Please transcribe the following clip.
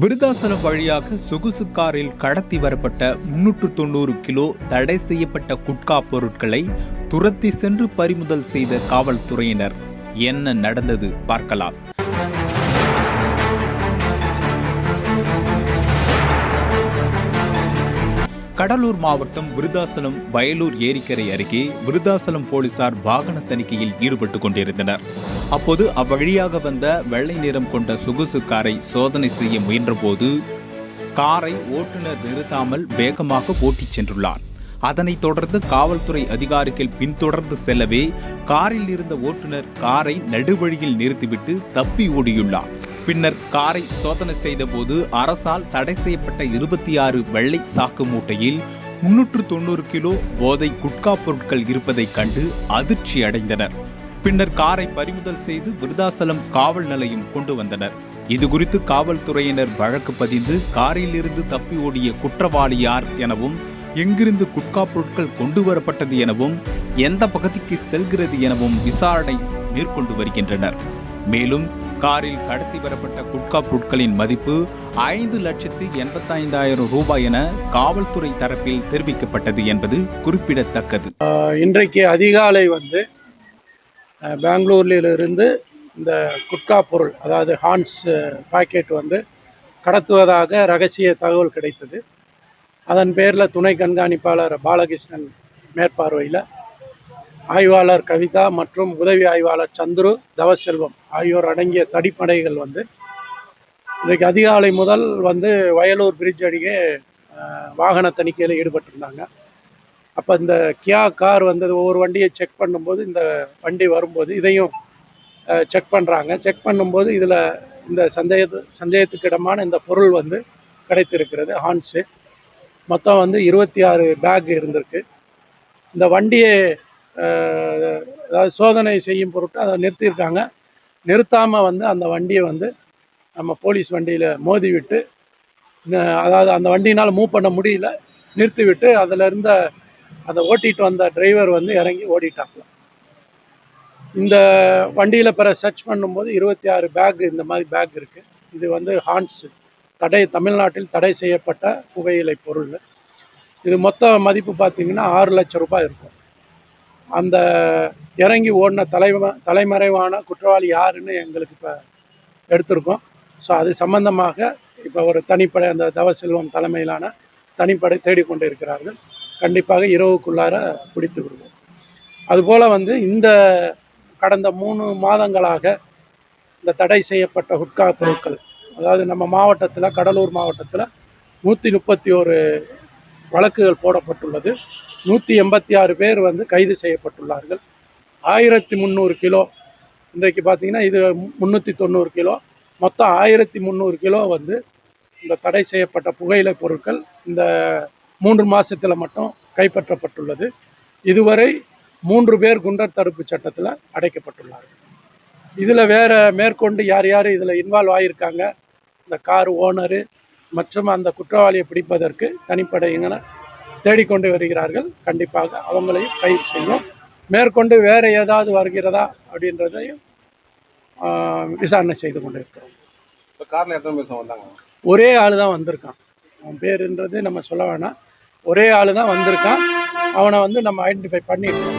விருதாசனம் வழியாக சொகுசு காரில் கடத்தி வரப்பட்ட முன்னூற்று தொண்ணூறு கிலோ தடை செய்யப்பட்ட குட்கா பொருட்களை துரத்தி சென்று பறிமுதல் செய்த காவல்துறையினர். என்ன நடந்தது பார்க்கலாம். கடலூர் மாவட்டம் விருதாசலம் வயலூர் ஏரிக்கரை அருகே விருதாசலம் போலீசார் வாகன தணிக்கையில் ஈடுபட்டுக் கொண்டிருந்தனர். அப்போது அவ்வழியாக வந்த வெள்ளை நிறம் கொண்ட சொகுசு காரை சோதனை செய்ய முயன்றபோது காரை ஓட்டுநர் நிறுத்தாமல் வேகமாக ஓட்டிச் சென்றுள்ளார். அதனைத் தொடர்ந்து காவல்துறை அதிகாரிகள் பின்தொடர்ந்து செல்லவே காரில் இருந்த ஓட்டுநர் காரை நடுவழியில் நிறுத்திவிட்டு தப்பி ஓடியுள்ளார். பின்னர் காரை சோதனை செய்தபோது அரசால் தடை செய்யப்பட்ட இருபத்தி ஆறு வெள்ளை சாக்கு மூட்டையில் முன்னூற்று தொண்ணூறு கிலோ போதை குட்கா பொருட்கள் இருப்பதைக் கண்டு அதிர்ச்சி அடைந்தனர். பின்னர் காரை பறிமுதல் செய்து விருதாசலம் காவல் நிலையம் கொண்டு வந்தனர். இது குறித்து காவல்துறையினர் வழக்கு பதிந்து காரில் இருந்து தப்பி ஓடிய குற்றவாளி யார் எனவும் எங்கிருந்து குட்கா பொருட்கள் கொண்டு வரப்பட்டது எனவும் எந்த பகுதிக்கு செல்கிறது எனவும் விசாரணை மேற்கொண்டு வருகின்றனர். மேலும் காரில் கடத்தி வரப்பட்ட குட்கா பொருட்களின் மதிப்பு ஐந்து லட்சத்து எண்பத்தைந்தாயிரம் ரூபாய் என காவல்துறை தரப்பில் தெரிவிக்கப்பட்டது என்பது குறிப்பிடத்தக்கது. இன்றைக்கு அதிகாலை வந்து பெங்களூரிலிருந்து இந்த குட்கா பொருள் அதாவது ஹான்ஸ் பாக்கெட் வந்து கடத்துவதாக ரகசிய தகவல் கிடைத்தது. அதன் பேரில் துணை கண்காணிப்பாளர் பாலகிருஷ்ணன் மேற்பார்வையில் ஆய்வாளர் கவிதா மற்றும் உதவி ஆய்வாளர் சந்துரு தவசெல்வம் ஆகியோர் அடங்கிய தடிப்படைகள் வந்து இன்றைக்கு அதிகாலை முதல் வந்து வயலூர் பிரிட்ஜ் அருகே வாகன தணிக்கையில் ஈடுபட்டிருந்தாங்க. அப்போ இந்த கியா கார் வந்து ஒவ்வொரு வண்டியை செக் பண்ணும்போது இந்த வண்டி வரும்போது இதையும் செக் பண்ணுறாங்க செக் பண்ணும்போது இதில் இந்த சந்தேக சந்தேகத்துக்கு இடமான இந்த பொருள் வந்து கிடைத்திருக்கிறது ஹான்ஸு. மொத்தம் வந்து இருபத்தி ஆறு பேக் இருந்திருக்கு. இந்த வண்டியை அதாவது சோதனை செய்யும் பொருட்டு அதை நிறுத்தியிருக்காங்க. நிறுத்தாமல் வந்து அந்த வண்டியை வந்து நம்ம போலீஸ் வண்டியில் மோதி விட்டு அதாவது அந்த வண்டியினால் மூவ் பண்ண முடியல நிறுத்தி விட்டு அதில் இருந்த அதை ஓட்டிகிட்டு வந்த டிரைவர் வந்து இறங்கி ஓடிட்டாங்க இந்த வண்டியில் பிற சர்ச் பண்ணும்போது இருபத்தி ஆறு பேக் இந்த மாதிரி பேக் இருக்குது இது வந்து ஹான்ஸ் தடை தமிழ்நாட்டில் தடை செய்யப்பட்ட புகையிலை பொருள். இது மொத்த மதிப்பு பார்த்தீங்கன்னா ஆறு லட்சம் ரூபாய் இருக்கும். அந்த இறங்கி ஓடின தலைம தலைமறைவான குற்றவாளி யாருன்னு எங்களுக்கு இப்போ எடுத்திருக்கோம். ஸோ அது சம்பந்தமாக இப்போ ஒரு தனிப்படை அந்த தவசெல்வம் தலைமையிலான தனிப்படை தேடிக்கொண்டு இருக்கிறார்கள். கண்டிப்பாக இரவுக்குள்ளார பிடித்து விடுவோம். அதுபோல் வந்து இந்த கடந்த மூணு மாதங்களாக இந்த தடை செய்யப்பட்ட ஹுட்கா பொருட்கள் அதாவது நம்ம மாவட்டத்தில் கடலூர் மாவட்டத்தில் நூற்றி முப்பத்தி ஒரு வழக்குகள் போடப்பட்டுள்ளது. நூற்றி எண்பத்தி ஆறு பேர் வந்து கைது செய்யப்பட்டுள்ளார்கள். ஆயிரத்தி முந்நூறு கிலோ. இன்றைக்கு பார்த்தீங்கன்னா இது முந்நூற்றி தொண்ணூறு கிலோ. மொத்தம் ஆயிரத்தி முந்நூறு கிலோ வந்து இந்த தடை செய்யப்பட்ட புகையிலை பொருட்கள் இந்த மூன்று மாதத்தில் மட்டும் கைப்பற்றப்பட்டுள்ளது. இதுவரை மூன்று பேர் குண்டர் தடுப்பு சட்டத்தில் அடைக்கப்பட்டுள்ளார்கள். இதில் வேறு மேற்கொண்டு யார் யார் இதில் இன்வால்வ் ஆகியிருக்காங்க இந்த கார் ஓனரு மற்றும் அந்த குற்றவாளியை பிடிப்பதற்கு தனிப்படையினர் தேடிக்கொண்டு வருகிறார்கள். கண்டிப்பாக அவங்களையும் கைது செய்யும் மேற்கொண்டு வேற ஏதாவது வருகிறதா அப்படின்றதையும் விசாரணை செய்து கொண்டிருக்கிறோம். இப்போ காரில் எத்தனை பேர் வந்தாங்க? ஒரே ஆள் தான் வந்திருக்கான். அவன் பேருன்றது நம்ம சொல்ல வேணாம். ஒரே ஆள் தான் வந்திருக்கான். அவனை வந்து நம்ம ஐடென்டிஃபை பண்ணிட்டோம்